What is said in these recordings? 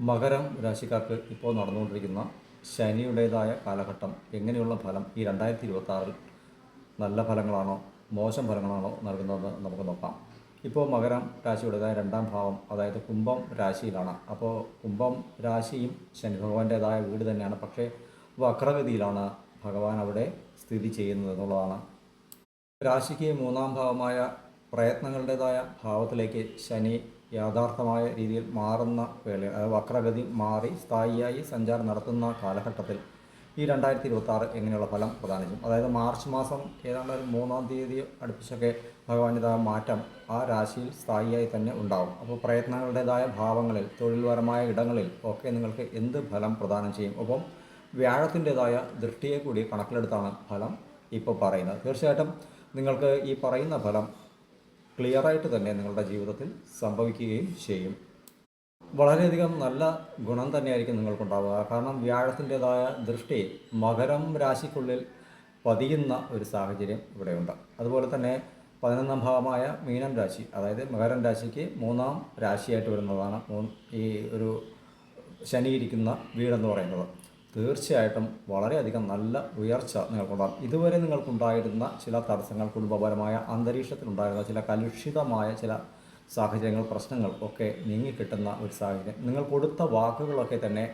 മകരം രാശിക്കാർക്ക് ഇപ്പോൾ നടന്നുകൊണ്ടിരിക്കുന്ന ശനിയുടേതായ കാലഘട്ടം എങ്ങനെയുള്ള ഫലം ഈ രണ്ടായിരത്തി ഇരുപത്തി ആറിൽ നല്ല ഫലങ്ങളാണോ മോശം ഫലങ്ങളാണോ നൽകുന്നതെന്ന് നമുക്ക് നോക്കാം. ഇപ്പോൾ മകരം രാശിയുടേതായ രണ്ടാം ഭാവം അതായത് കുംഭം രാശിയിലാണ്. അപ്പോൾ കുംഭം രാശിയും ശനി ഭഗവാന്റേതായ വീട് തന്നെയാണ്. പക്ഷേ വക്രഗതിയിലാണ് ഭഗവാൻ അവിടെ സ്ഥിതി ചെയ്യുന്നത് എന്നുള്ളതാണ്. രാശിക്ക് മൂന്നാം ഭാവമായ പ്രയത്നങ്ങളുടേതായ ഭാവത്തിലേക്ക് ശനി യാഥാർത്ഥമായ രീതിയിൽ മാറുന്ന വേള വക്രഗതി മാറി സ്ഥായിയായി സഞ്ചാരം നടത്തുന്ന കാലഘട്ടത്തിൽ ഈ രണ്ടായിരത്തി ഇരുപത്തി ആറ് എങ്ങനെയുള്ള ഫലം പ്രധാനം ചെയ്യും അതായത് മാർച്ച് മാസം ഏതാണ്ട് ഒരു മൂന്നാം തീയതി അടുപ്പിച്ചൊക്കെ ഭഗവാന്റേതായ മാറ്റം ആ രാശിയിൽ സ്ഥായിയായി തന്നെ ഉണ്ടാകും അപ്പോൾ പ്രയത്നങ്ങളുടേതായ ഭാവങ്ങളിൽ തൊഴിൽപരമായ ഇടങ്ങളിൽ ഒക്കെ നിങ്ങൾക്ക് എന്ത് ഫലം പ്രദാനം ചെയ്യും? ഒപ്പം വ്യാഴത്തിന്റെതായ ദൃഷ്ടിയെ കൂടി കണക്കിലെടുത്താണ് ഫലം ഇപ്പോൾ പറയുന്നത്. തീർച്ചയായിട്ടും നിങ്ങൾക്ക് ഈ പറയുന്ന ഫലം ക്ലിയറായിട്ട് തന്നെ നിങ്ങളുടെ ജീവിതത്തിൽ സംഭവിക്കുകയും ചെയ്യും. വളരെയധികം നല്ല ഗുണം തന്നെയായിരിക്കും നിങ്ങൾക്കുണ്ടാവുക. കാരണം വ്യാഴത്തിന്റെതായ ദൃഷ്ടി മകരം രാശിക്കുള്ളിൽ പതിയുന്ന ഒരു സാഹചര്യം ഇവിടെയുണ്ട്. അതുപോലെ തന്നെ പതിനൊന്നാം ഭാവമായ മീനം രാശി അതായത് മകരം രാശിക്ക് മൂന്നാം രാശിയായിട്ട് വരുന്നതാണ്. ഈ ഒരു ശനി ഇരിക്കുന്ന വീടെന്ന് പറയുന്നത്. തീർച്ചയായിട്ടും വളരെയധികം നല്ല ഉയർച്ച നിങ്ങൾക്കുണ്ടാകും. ഇതുവരെ നിങ്ങൾക്കുണ്ടായിരുന്ന ചില തടസ്സങ്ങൾ കുടുംബപരമായ അന്തരീക്ഷത്തിലുണ്ടായിരുന്ന ചില കലുഷിതമായ ചില സാഹചര്യങ്ങൾ പ്രശ്നങ്ങൾ ഒക്കെ നീങ്ങിക്കിട്ടുന്ന ഒരു സാഹചര്യം. നിങ്ങൾ കൊടുത്ത വാക്കുകളൊക്കെ തന്നെ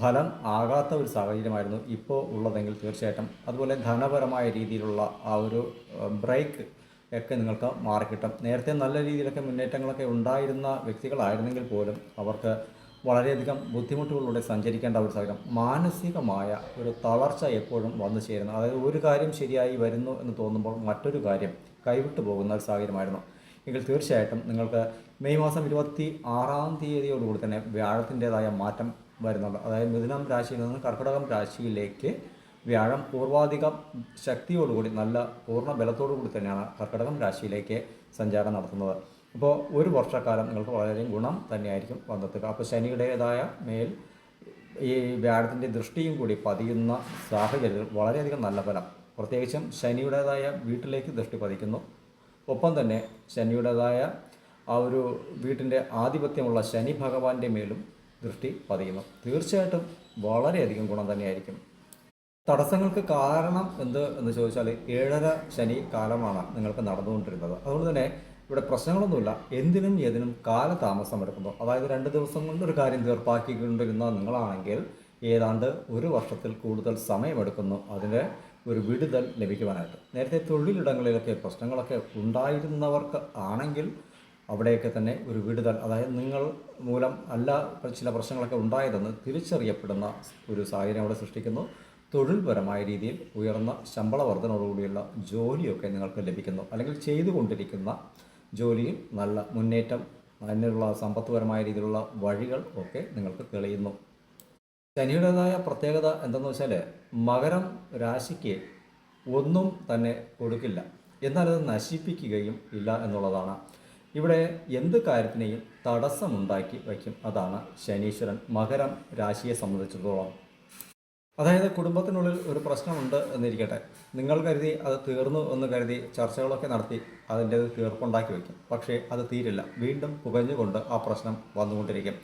ഫലം ആകാത്ത ഒരു സാഹചര്യമായിരുന്നു ഇപ്പോൾ ഉള്ളതെങ്കിൽ തീർച്ചയായിട്ടും. അതുപോലെ ധനപരമായ രീതിയിലുള്ള ആ ഒരു ബ്രേക്ക് ഒക്കെ നിങ്ങൾക്ക് മാറിക്കിട്ടും. നേരത്തെ നല്ല രീതിയിലൊക്കെ മുന്നേറ്റങ്ങളൊക്കെ ഉണ്ടായിരുന്ന വ്യക്തികളായിരുന്നെങ്കിൽ പോലും അവർക്ക് വളരെയധികം ബുദ്ധിമുട്ടുകളിലൂടെ സഞ്ചരിക്കേണ്ട ഒരു സാഹചര്യം. മാനസികമായ ഒരു തളർച്ച എപ്പോഴും വന്നു ചേരുന്നു. അതായത് ഒരു കാര്യം ശരിയായി വരുന്നു എന്ന് തോന്നുമ്പോൾ മറ്റൊരു കാര്യം കൈവിട്ടു പോകുന്ന ഒരു സാഹചര്യമായിരുന്നു. എങ്കിൽ തീർച്ചയായിട്ടും നിങ്ങൾക്ക് മെയ് മാസം ഇരുപത്തി ആറാം തീയതിയോടുകൂടി തന്നെ വ്യാഴത്തിന്റെതായ മാറ്റം വരുന്നുണ്ട്. അതായത് മിഥുനം രാശിയിൽ നിന്ന് കർക്കിടകം രാശിയിലേക്ക് വ്യാഴം പൂർവാധികം ശക്തിയോടുകൂടി നല്ല പൂർണ ബലത്തോടു കൂടി തന്നെയാണ് കർക്കിടകം രാശിയിലേക്ക് സഞ്ചാരം നടത്തുന്നത്. അപ്പോൾ ഒരു വർഷക്കാലം നിങ്ങൾക്ക് വളരെയധികം ഗുണം തന്നെയായിരിക്കും വന്നെത്തുക. അപ്പോൾ ശനിയുടേതായ മേൽ ഈ വ്യാഴത്തിന്റെ ദൃഷ്ടിയും കൂടി പതിയുന്ന സാഹചര്യത്തിൽ വളരെയധികം നല്ല ഫലം. പ്രത്യേകിച്ചും ശനിയുടേതായ വീട്ടിലേക്ക് ദൃഷ്ടി പതിക്കുന്നു. ഒപ്പം തന്നെ ശനിയുടേതായ ആ ഒരു വീട്ടിന്റെ ആധിപത്യമുള്ള ശനി ഭഗവാന്റെ മേലും ദൃഷ്ടി പതിയുന്നു. തീർച്ചയായിട്ടും വളരെയധികം ഗുണം തന്നെയായിരിക്കും. തടസ്സങ്ങൾക്ക് കാരണം എന്ത് എന്ന് ചോദിച്ചാൽ ഏഴര ശനി കാലമാണ് നിങ്ങൾക്ക് നടന്നുകൊണ്ടിരുന്നത്. അതുകൊണ്ട് തന്നെ ഇവിടെ പ്രശ്നങ്ങളൊന്നുമില്ല. എന്തിനും ഏതിനും കാലതാമസം എടുക്കുന്നു. അതായത് രണ്ട് ദിവസം കൊണ്ട് ഒരു കാര്യം തീർപ്പാക്കിക്കൊണ്ടിരുന്ന നിങ്ങളാണെങ്കിൽ ഏതാണ്ട് ഒരു വർഷത്തിൽ കൂടുതൽ സമയമെടുക്കുന്നു അതിന്റെ ഒരു വിടുതൽ ലഭിക്കുവാനായിട്ട്. നേരത്തെ തൊഴിലിടങ്ങളിലൊക്കെ പ്രശ്നങ്ങളൊക്കെ ഉണ്ടായിരുന്നവർക്ക് ആണെങ്കിൽ അവിടെയൊക്കെ തന്നെ ഒരു വിടുതൽ അതായത് നിങ്ങൾ മൂലം അല്ല ചില പ്രശ്നങ്ങളൊക്കെ ഉണ്ടായതെന്ന് തിരിച്ചറിയപ്പെടുന്ന ഒരു സാഹചര്യം അവിടെ സൃഷ്ടിക്കുന്നു. തൊഴിൽപരമായ രീതിയിൽ ഉയർന്ന ശമ്പള വർധനയോടുകൂടിയുള്ള ജോലിയൊക്കെ നിങ്ങൾക്ക് ലഭിക്കുന്നു. അല്ലെങ്കിൽ ചെയ്തുകൊണ്ടിരിക്കുന്ന ജോലിയിൽ നല്ല മുന്നേറ്റം അതിനുള്ള സമ്പത്തുപരമായ രീതിയിലുള്ള വഴികൾ ഒക്കെ നിങ്ങൾക്ക് തെളിയുന്നു. ശനിയുടേതായ പ്രത്യേകത എന്തെന്ന് വെച്ചാൽ മകരം രാശിക്ക് ഒന്നും തന്നെ കൊടുക്കില്ല. എന്നാലത് നശിപ്പിക്കുകയും ഇല്ല എന്നുള്ളതാണ്. ഇവിടെ എന്ത് കാര്യത്തിനെയും തടസ്സമുണ്ടാക്കി വയ്ക്കും. അതാണ് ശനീശ്വരൻ മകരം രാശിയെ സംബന്ധിച്ചിടത്തോളം. അതായത് കുടുംബത്തിനുള്ളിൽ ഒരു പ്രശ്നമുണ്ട് എന്നിരിക്കട്ടെ. നിങ്ങൾ കരുതി അത് തീർന്നു എന്ന് കരുതി ചർച്ചകളൊക്കെ നടത്തി അതിന്റെ തീർപ്പുണ്ടാക്കി വയ്ക്കും. പക്ഷേ അത് തീരില്ല. വീണ്ടും പുകഞ്ഞുകൊണ്ട് ആ പ്രശ്നം വന്നുകൊണ്ടിരിക്കും.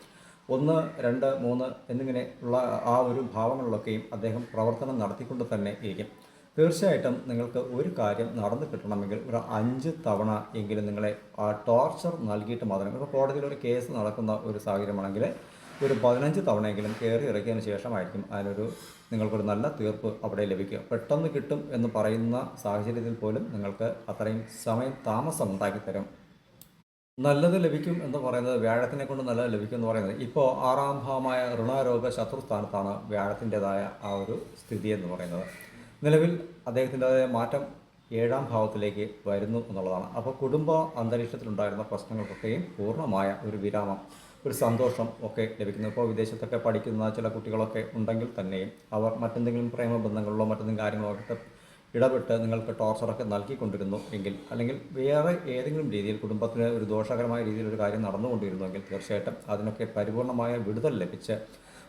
ഒന്ന് രണ്ട് മൂന്ന് എന്നിങ്ങനെ ഉള്ള ആ ഒരു ഭാവങ്ങളിലൊക്കെയും അദ്ദേഹം പ്രവർത്തനം നടത്തിക്കൊണ്ട് തന്നെ ഇരിക്കും. തീർച്ചയായിട്ടും നിങ്ങൾക്ക് ഒരു കാര്യം നടന്നു കിട്ടണമെങ്കിൽ ഒരു അഞ്ച് തവണ എങ്കിലും നിങ്ങളെ ആ ടോർച്ചർ നൽകിയിട്ട് മാത്രമേ ഇപ്പോൾ കോടതിയിൽ ഒരു കേസ് നടക്കുന്ന ഒരു സാഹചര്യമാണെങ്കിൽ ഒരു പതിനഞ്ച് തവണയെങ്കിലും കയറി ഇറക്കിയതിന് ശേഷമായിരിക്കും അതിനൊരു നിങ്ങൾക്കൊരു നല്ല തീർപ്പ് അവിടെ ലഭിക്കുക. പെട്ടെന്ന് കിട്ടും എന്ന് പറയുന്ന സാഹചര്യത്തിൽ പോലും നിങ്ങൾക്ക് അത്രയും സമയം താമസം ഉണ്ടാക്കി തരും. നല്ലത് ലഭിക്കും എന്ന് പറയുന്നത് വ്യാഴത്തിനെ കൊണ്ട് നല്ലത് ലഭിക്കും എന്ന് പറയുന്നത് ഇപ്പോൾ ആറാം ഭാവമായ ഋണാരോഗ ശത്രുസ്ഥാനത്താണ് വ്യാഴത്തിന്റെതായ ആ ഒരു സ്ഥിതി എന്ന് പറയുന്നത്. നിലവിൽ അദ്ദേഹത്തിന്റെതായ മാറ്റം ഏഴാം ഭാവത്തിലേക്ക് വരുന്നു എന്നുള്ളതാണ്. അപ്പോൾ കുടുംബ അന്തരീക്ഷത്തിലുണ്ടായിരുന്ന പ്രശ്നങ്ങൾക്കൊക്കെയും പൂർണമായ ഒരു വിരാമം. ഒരു സന്തോഷം ഒക്കെ ലഭിക്കുന്നത് ഇപ്പോൾ വിദേശത്തൊക്കെ പഠിക്കുന്ന ചില കുട്ടികളൊക്കെ ഉണ്ടെങ്കിൽ തന്നെയും അവർ മറ്റെന്തെങ്കിലും പ്രേമബന്ധങ്ങളിലോ മറ്റെന്തെങ്കിലും കാര്യങ്ങളോ ഒക്കെ ഇടപെട്ട് നിങ്ങൾക്ക് ടോർച്ചറൊക്കെ നൽകിക്കൊണ്ടിരുന്നു എങ്കിൽ അല്ലെങ്കിൽ വേറെ ഏതെങ്കിലും രീതിയിൽ കുടുംബത്തിന് ഒരു ദോഷകരമായ രീതിയിൽ ഒരു കാര്യം നടന്നുകൊണ്ടിരുന്നുവെങ്കിൽ തീർച്ചയായിട്ടും അതിനൊക്കെ പരിപൂർണമായ വിടുതൽ ലഭിച്ച്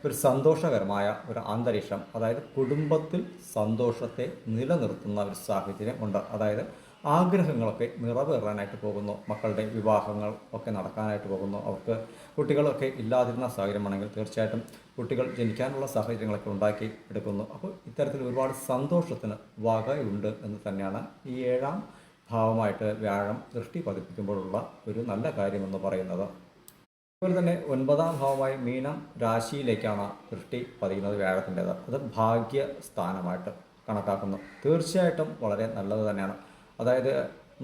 ഒരു സന്തോഷകരമായ ഒരു അന്തരീക്ഷം അതായത് കുടുംബത്തിൽ സന്തോഷത്തെ നിലനിർത്തുന്ന ഒരു സാഹചര്യം ഉണ്ട്. അതായത് ആഗ്രഹങ്ങളൊക്കെ നിറവേറാനായിട്ട് പോകുന്നു. മക്കളുടെ വിവാഹങ്ങൾ ഒക്കെ നടക്കാനായിട്ട് പോകുന്നു. അവർക്ക് കുട്ടികളൊക്കെ ഇല്ലാതിരുന്ന സാഹചര്യമാണെങ്കിൽ തീർച്ചയായിട്ടും കുട്ടികൾ ജനിക്കാനുള്ള സാഹചര്യങ്ങളൊക്കെ ഉണ്ടാക്കി എടുക്കുന്നു. അപ്പോൾ ഇത്തരത്തിൽ ഒരുപാട് സന്തോഷത്തിന് വകയുണ്ട് എന്ന് തന്നെയാണ് ഈ ഏഴാം ഭാവമായിട്ട് വ്യാഴം ദൃഷ്ടി പതിപ്പിക്കുമ്പോഴുള്ള ഒരു നല്ല കാര്യമെന്ന് പറയുന്നത്. അതുപോലെ തന്നെ ഒൻപതാം ഭാവമായി മീനം രാശിയിലേക്കാണ് ദൃഷ്ടി പതിയുന്നത് വ്യാഴത്തിന്റേത്. അത് ഭാഗ്യസ്ഥാനമായിട്ട് കണക്കാക്കുന്നു. തീർച്ചയായിട്ടും വളരെ നല്ലത് തന്നെയാണ്. അതായത്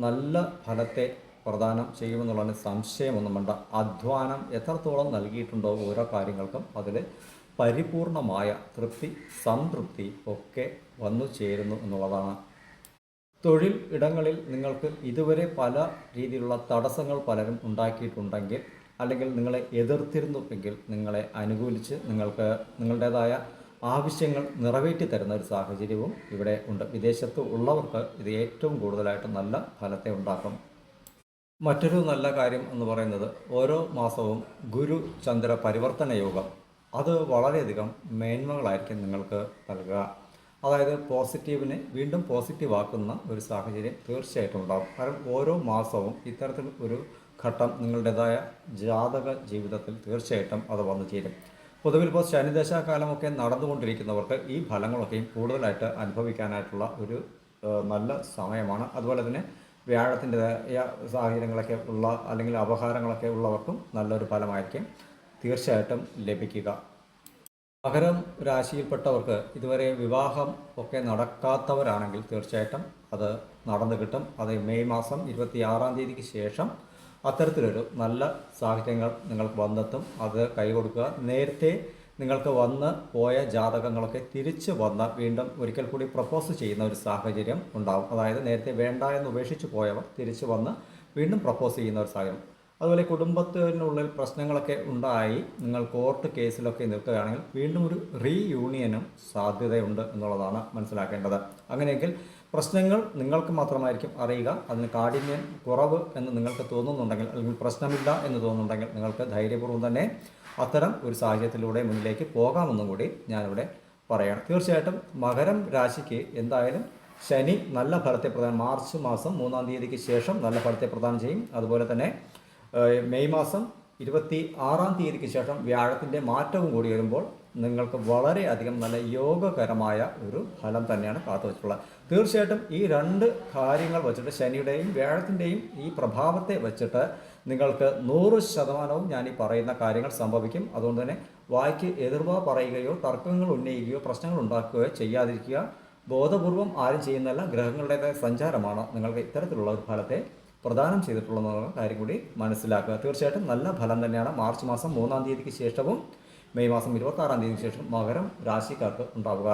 നല്ല ഫലത്തെ പ്രദാനം ചെയ്യുമെന്നുള്ളതിന് സംശയമൊന്നും വേണ്ട. അധ്വാനം എത്രത്തോളം നൽകിയിട്ടുണ്ടോ ഓരോ കാര്യങ്ങൾക്കും അതിൽ പരിപൂർണമായ തൃപ്തി സംതൃപ്തി ഒക്കെ വന്നു ചേരുന്നു എന്നുള്ളതാണ്. തൊഴിൽ ഇടങ്ങളിൽ നിങ്ങൾക്ക് ഇതുവരെ പല രീതിയിലുള്ള തടസ്സങ്ങൾ പലരും ഉണ്ടാക്കിയിട്ടുണ്ടെങ്കിൽ അല്ലെങ്കിൽ നിങ്ങളെ എതിർത്തിരുന്നു എങ്കിൽ നിങ്ങളെ അനുകൂലിച്ച് നിങ്ങൾക്ക് നിങ്ങളുടേതായ ആവശ്യങ്ങൾ നിറവേറ്റി തരുന്ന ഒരു സാഹചര്യവും ഇവിടെ ഉണ്ട്. വിദേശത്ത് ഉള്ളവർക്ക് ഇത് ഏറ്റവും കൂടുതലായിട്ട് നല്ല ഫലത്തെ ഉണ്ടാക്കും. മറ്റൊരു നല്ല കാര്യം എന്ന് പറയുന്നത് ഓരോ മാസവും ഗുരു ചന്ദ്ര പരിവർത്തന യോഗം. അത് വളരെയധികം മേന്മകളായിരിക്കും നിങ്ങൾക്ക് നൽകുക. അതായത് പോസിറ്റീവിനെ വീണ്ടും പോസിറ്റീവ് ആക്കുന്ന ഒരു സാഹചര്യം തീർച്ചയായിട്ടും ഉണ്ടാകും. കാരണം ഓരോ മാസവും ഇത്തരത്തിൽ ഒരു ഘട്ടം നിങ്ങളുടേതായ ജാതക ജീവിതത്തിൽ തീർച്ചയായിട്ടും അത് വന്നു ചേരും പൊതുവിൽ ഇപ്പോൾ ശനിദശാകാലമൊക്കെ നടന്നുകൊണ്ടിരിക്കുന്നവർക്ക് ഈ ഫലങ്ങളൊക്കെയും കൂടുതലായിട്ട് അനുഭവിക്കാനായിട്ടുള്ള ഒരു നല്ല സമയമാണ്. അതുപോലെ തന്നെ വ്യാഴത്തിന്റെതായ സാഹചര്യങ്ങളൊക്കെ ഉള്ള അല്ലെങ്കിൽ അപഹാരങ്ങളൊക്കെ ഉള്ളവർക്കും നല്ലൊരു ഫലമായിരിക്കും തീർച്ചയായിട്ടും ലഭിക്കുക. മകരം രാശിയിൽപ്പെട്ടവർക്ക് ഇതുവരെ വിവാഹം ഒക്കെ നടക്കാത്തവരാണെങ്കിൽ തീർച്ചയായിട്ടും അത് നടന്നു കിട്ടും. അത് മെയ് മാസം ഇരുപത്തി ആറാം തീയതിക്ക് ശേഷം അത്തരത്തിലൊരു നല്ല സാഹചര്യങ്ങൾ നിങ്ങൾക്ക് വന്നെത്തും. അത് കൈകൊടുക്കുക നേരത്തെ നിങ്ങൾക്ക് വന്ന് പോയ ജാതകങ്ങളൊക്കെ തിരിച്ച് വന്ന് വീണ്ടും ഒരിക്കൽ കൂടി പ്രപ്പോസ് ചെയ്യുന്ന ഒരു സാഹചര്യം ഉണ്ടാവും. അതായത് നേരത്തെ വേണ്ട എന്ന് ഉപേക്ഷിച്ച് പോയവർ തിരിച്ച് വന്ന് വീണ്ടും പ്രപ്പോസ് ചെയ്യുന്ന ഒരു സാഹചര്യം. അതുപോലെ കുടുംബത്തിനുള്ളിൽ പ്രശ്നങ്ങളൊക്കെ ഉണ്ടായി നിങ്ങൾ കോർട്ട് കേസിലൊക്കെ നിൽക്കുകയാണെങ്കിൽ വീണ്ടും ഒരു റീയൂണിയനും സാധ്യതയുണ്ട് എന്നുള്ളതാണ് മനസ്സിലാക്കേണ്ടത്. അങ്ങനെയെങ്കിൽ പ്രശ്നങ്ങൾ നിങ്ങൾക്ക് മാത്രമായിരിക്കും അറിയുക. അതിന് കാഠിന്യം കുറവ് എന്ന് നിങ്ങൾക്ക് തോന്നുന്നുണ്ടെങ്കിൽ അല്ലെങ്കിൽ പ്രശ്നമില്ല എന്ന് തോന്നുന്നുണ്ടെങ്കിൽ നിങ്ങൾക്ക് ധൈര്യപൂർവം തന്നെ അത്തരം ഒരു സാഹചര്യത്തിലൂടെ മുന്നിലേക്ക് പോകാമെന്നും കൂടി ഞാനിവിടെ പറയണം. തീർച്ചയായിട്ടും മകരം രാശിക്ക് എന്തായാലും ശനി നല്ല ഫലത്തെ പ്രദാനം മാർച്ച് മാസം മൂന്നാം തീയതിക്ക് ശേഷം നല്ല ഫലത്തെ പ്രദാനം ചെയ്യും. അതുപോലെ തന്നെ മെയ് മാസം ഇരുപത്തി ആറാം തീയതിക്ക് ശേഷം വ്യാഴത്തിന്റെ മാറ്റവും കൂടി വരുമ്പോൾ നിങ്ങൾക്ക് വളരെയധികം നല്ല യോഗകരമായ ഒരു ഫലം തന്നെയാണ് കാത്തു വെച്ചിട്ടുള്ളത് തീർച്ചയായിട്ടും ഈ രണ്ട് കാര്യങ്ങൾ വെച്ചിട്ട് ശനിയുടെയും വ്യാഴത്തിന്റെയും ഈ പ്രഭാവത്തെ വെച്ചിട്ട് നിങ്ങൾക്ക് നൂറ് ശതമാനവും ഞാൻ ഈ പറയുന്ന കാര്യങ്ങൾ സംഭവിക്കും. അതുകൊണ്ട് തന്നെ വായിക്ക് എതിർവ പറയുകയോ തർക്കങ്ങൾ ഉന്നയിക്കുകയോ പ്രശ്നങ്ങൾ ഉണ്ടാക്കുകയോ ചെയ്യാതിരിക്കുക. ബോധപൂർവം ആരും ചെയ്യുന്നതല്ല ഗ്രഹങ്ങളുടേതായ സഞ്ചാരമാണ് നിങ്ങൾക്ക് ഇത്തരത്തിലുള്ള ഒരു ഫലത്തെ പ്രദാനം ചെയ്തിട്ടുള്ള കാര്യം കൂടി മനസ്സിലാക്കുക. തീർച്ചയായിട്ടും നല്ല ഫലം തന്നെയാണ്. മാർച്ച് മാസം മൂന്നാം തീയതിക്ക് ശേഷവും മെയ് മാസം ഇരുപത്തി ആറാം തീയതിക്ക് ശേഷം മകരം രാശിക്കാർക്ക് ഉണ്ടാവുക.